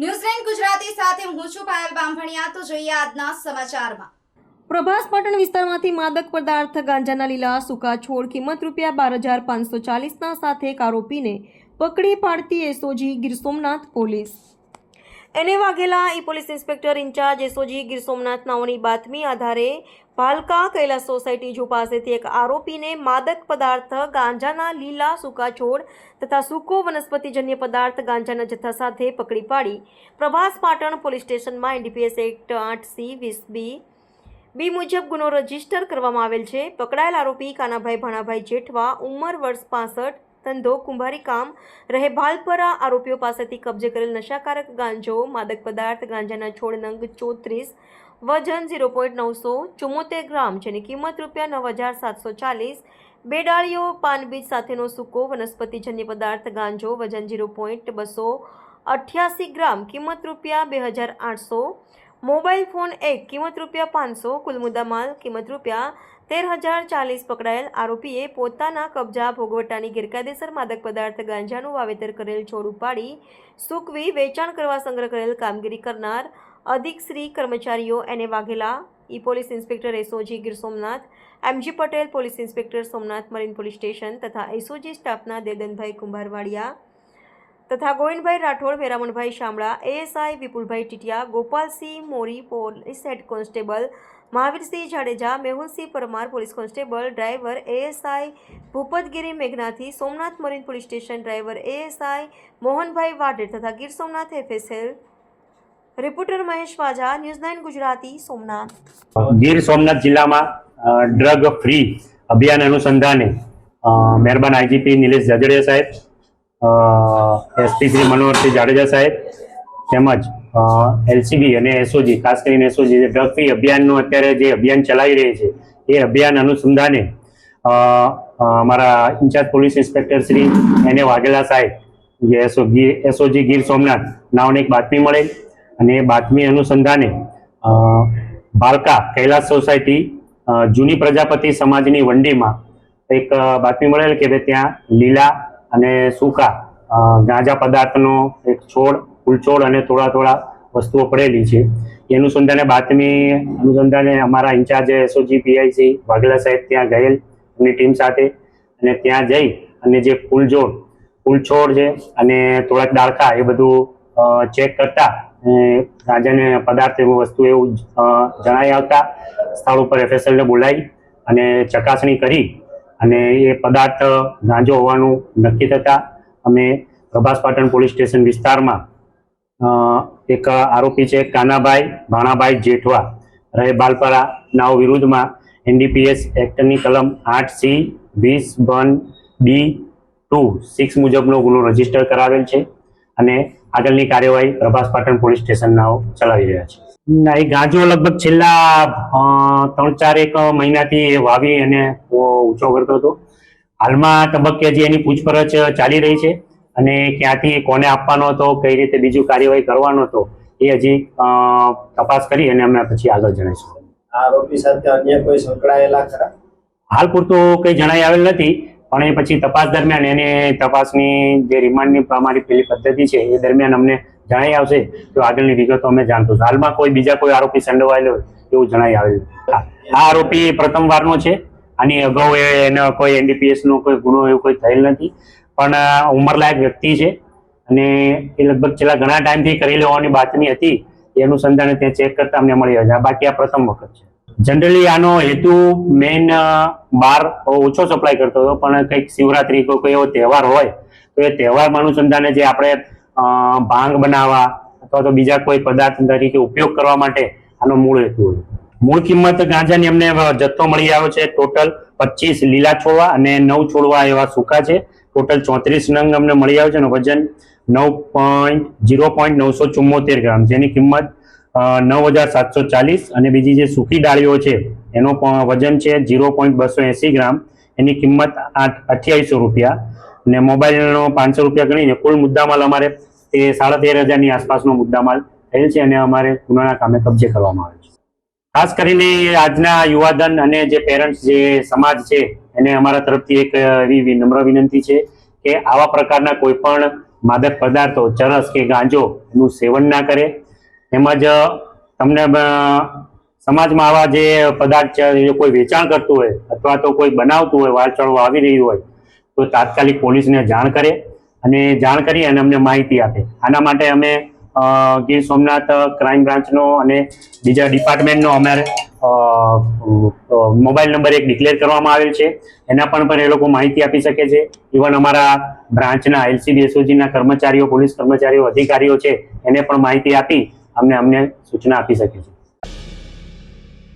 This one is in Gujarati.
ન્યૂઝલેન્ડ ગુજરાતી સાથે હું છું પાયલ બામભણિયા. તો જોઈએ આજના સમાચારમાં. પ્રભાસ પાટણ વિસ્તારમાંથી માદક પદાર્થ, ગાંજાના લીલા, સૂકા છોડ કિંમત રૂપિયા બાર હજાર પાંચસો ચાલીસના સાથે એક આરોપીને પકડી પાડતી એસઓજી ગીર સોમનાથ પોલીસ. એને વાઘેલા ઈ police inspector in charge SOG Gir Somnath નાઓની બાતમી આધારે ભાલકા કૈલાસ સોસાયટી જો પાસેથી એક આરોપીને માદક પદાર્થ ગાંજાના લીલા સૂકા છોડ તથા સૂકો વનસ્પતિજન્ય પદાર્થ ગાંજાના જથ્થા સાથે પકડી પાડી. પ્રભાસ પાટણ પોલીસ સ્ટેશનમાં એનડીપીએસ એક્ટ આઠ સી વીસ બી બી મુજબ ગુનો રજિસ્ટર કરવામાં આવેલ છે. પકડાયેલ આરોપી કાનાભાઈ ભાણાભાઈ જેઠવા, ઉંમર વર્ષ પાસઠ ધંધો, કુંભારી કામ, રહે ભાલપરા આરોપીઓ પાસેથી કબજે કરેલ નશાકારક ગાંજો, માદક પદાર્થ, ગાંજાના છોડ નંગ ચોત્રીસ, વજન ઝીરો પોઈન્ટ નવસો ચુમ્મોતેર ગ્રામ, જેની કિંમત રૂપિયા નવ હજાર સાતસો ચાલીસ બે ડાળીઓ પાનબીજ સાથેનો સૂકો વનસ્પતિજન્ય પદાર્થ, ગાંજો, વજન ઝીરો પોઈન્ટ બસો અઠ્યાસી ગ્રામ, કિંમત રૂપિયા બે હજાર આઠસો મોબાઈલ ફોન એક કિંમત રૂપિયા પાંચસો, કુલ મુદ્દામાલ કિંમત રૂપિયા તેર હજાર ચાલીસ પકડાયેલ આરોપીએ પોતાના કબજા ભોગવટાની ગેરકાયદેસર માદક પદાર્થ ગાંજાનું વાવેતર કરેલ છોડ ઉપાડી, સૂકવી, વેચાણ કરવા સંગ્રહ કરેલ કામગીરી કરનાર અધિક શ્રી કર્મચારીઓ એને વાઘેલા. ઈ police inspector SOG Gir Somnath, MG Patel police inspector Somnath marine police station તથા એસઓજી સ્ટાફના દેદનભાઈ કુંભારવાડિયા તથા Govindbhai Rathod, Veramanbhai Shamla, ASI Vipulbhai Titiya, Gopalsinh Mori, police head constable Mahavirsinh Jadeja, Mehulsinh Parmar police constable, driver ASI Bhupatgiri Meghnathi, Somnath marine police station driver ASI Mohanbhai Vadher તથા Gir Somnath FSL. Reporter Mahesh Vaja, news nine Gujarati, Somnath. Gir Somnath જિલ્લામાં ડ્રગ ફ્રી અભિયાન અનુસંધાને મહેરબાન આઈજીપી નિલેશ જાજડિયા સાહેબ એસપી શ્રી મનોહરસિંહ જાડેજા સાહેબ તેમજ એલસીબી અને એસઓજી ખાસ કરીને એસઓજી જે ડ્રગ ફ્રી અભિયાનનું અત્યારે જે અભિયાન ચલાવી રહી છે, એ અભિયાન અનુસંધાને અમારા ઇન્ચાર્જ પોલીસ ઇન્સ્પેક્ટર શ્રી એને વાઘેલા સાહેબ, જે એસો એસઓજી ગીર સોમનાથ નાઓને એક બાતમી મળેલ અને એ બાતમી અનુસંધાને ભાલકા કૈલાસ સોસાયટી જૂની પ્રજાપતિ સમાજની વંડીમાં એક બાતમી મળેલ કે ભાઈ ત્યાં લીલા અને સૂકા ગાંજા પદાર્થનો એક છોડ, ફૂલછોડ અને થોડા થોડા વસ્તુઓ પડેલી છે. એ અનુસંધાને બાતમી અનુસંધાને અમારા ઇન્ચાર્જ એસઓજી પીઆઈસી વાઘેલા સાહેબ ત્યાં ગયેલ એમની ટીમ સાથે અને ત્યાં જઈ અને જે ફૂલજોડ ફૂલછોડ છે અને થોડાક દાળખા એ બધું ચેક કરતા ગાંજાને પદાર્થ એવું વસ્તુ એવું જણાઈ આવતા સ્થળ ઉપર એફએસએલને બોલાવી અને ચકાસણી કરી અને એ પદાર્થ ગાંજો હોવાનું નક્કી થતા અમે પ્રભાસ પાટણ પોલીસ સ્ટેશન વિસ્તારમાં એક આરોપી છે કાનાભાઈ ભાણાભાઈ જેઠવા રહે બાલપરા નાવ વિરુદ્ધમાં એનડીપીએસ એક્ટની કલમ આઠ સી વીસ વન ડી ટુ સિક્સ મુજબનો ગુનો રજિસ્ટર કરાવેલ છે. અને આગળની કાર્યવાહી પ્રભાસ પાટણ પોલીસ સ્ટેશનના ચલાવી રહ્યા છે. ના એ ગાંજો લગભગ છેલ્લા ત્રણ ચાર એક મહિનાથી એ વાવી અને ઊંચો કરતો હતો. હાલમાં તબક્કે જે એની પૂછપરછ ચાલી રહી છે અને ક્યાંથી કોને આપવાનો હતો કઈ રીતે બીજું કાર્યવાહી કરવાનો હતો એ હજી તપાસ કરી અને અમે પછી આગળ જણાવીશું. આ આરોપી સાથે અન્ય કોઈ સંકળાયેલા ખરા? હાલ પૂરતું કંઈ જણાઈ આવેલ નથી. પણ એ પછી તપાસ દરમિયાન એને તપાસની જે રિમાન્ડની અમારી પેલી પદ્ધતિ છે, એ દરમિયાન અમને જણાઈ આવશે. તો આગળની વિગતો અમે જાણતું હાલમાં કોઈ બીજા કોઈ આરોપી સંડોવાયેલો એવું જણાઈ આવેલું. આ આરોપી પ્રથમ વારનો છે આની અગાઉ એનો કોઈ એનડીપીએસ નો કોઈ ગુનો એવું કોઈ થયેલ નથી. પણ ઉંમરલાયક વ્યક્તિ છે, અને એ લગભગ છેલ્લા ઘણા ટાઈમથી કરી લેવાની બાતમી હતી. એ અનુસંધાને ત્યાં ચેક કરતા અમને મળી આવે બાકી આ પ્રથમ વખત છે. જનરલી આનો હેતુ મેઇન બાર ઓછો સપ્લાય કરતો હતો, પણ કંઈક શિવરાત્રી કોઈ કોઈ એવો તહેવાર હોય, તો એ તહેવારમાં અનુસંધાને જે આપણે ભાંગ બનાવવા અથવા તો બીજા કોઈ પદાર્થ તરીકે ઉપયોગ કરવા માટે આનો મૂળ હેતુ હતો. મૂળ કિંમત ગાંજાની અમને જથ્થો મળી આવ્યો છે ટોટલ પચીસ લીલા છોડવા અને નવ છોડવા એવા સૂકા છે. ટોટલ ચોત્રીસ નંગ અમને મળી આવ્યો છે અને વજન નવ પોઈન્ટ જીરો પોઈન્ટ નવસો ચુમ્મોતેર ગ્રામ, જેની કિંમત નવ હજાર સાતસો ચાલીસ અને બીજી જે સૂકી ડાળીઓ છે, એનો વજન છે જીરો પોઈન્ટ બસો એંસી ગ્રામ. એની કિંમત આઠ, અઠ્યાવીસો રૂપિયા. અને મોબાઈલનો પાંચસો રૂપિયા ગણીને કુલ મુદ્દામાલ અમારે એ સાડા તેર હજારની આસપાસનો મુદ્દામાલ થયેલ છે અને અમારે ગુનાના કામે કબજે કરવામાં આવે છે. ખાસ કરીને આજના યુવાધન અને જે પેરેન્ટ્સ જે સમાજ છે, એને અમારા તરફથી એક એવી નમ્ર વિનંતી છે કે આવા પ્રકારના કોઈ પણ માદક પદાર્થો, ચરસ કે ગાંજો એનું સેવન ના કરે. તેમજ તમને સમાજમાં આવા જે પદાર્થ કોઈ વેચાણ કરતું હોય અથવા તો કોઈ બનાવતું હોય ચડવા આવી રહ્યું હોય, તો તાત્કાલિક પોલીસને જાણ કરે અને જાણ કરી અને અમને માહિતી આપે. આના માટે અમે ગીર સોમનાથ ક્રાઇમ બ્રાન્ચનો અને બીજા ડિપાર્ટમેન્ટનો અમારે મોબાઈલ નંબર એક ડિક્લેર કરવામાં આવેલ છે. એના પણ પર એ લોકો માહિતી આપી શકે છે. ઇવન અમારા બ્રાન્ચના એલસીબી એસઓજીના કર્મચારીઓ, પોલીસ કર્મચારીઓ, અધિકારીઓ છે, એને પણ માહિતી આપી અમને અમને સૂચના આપી શકે છે.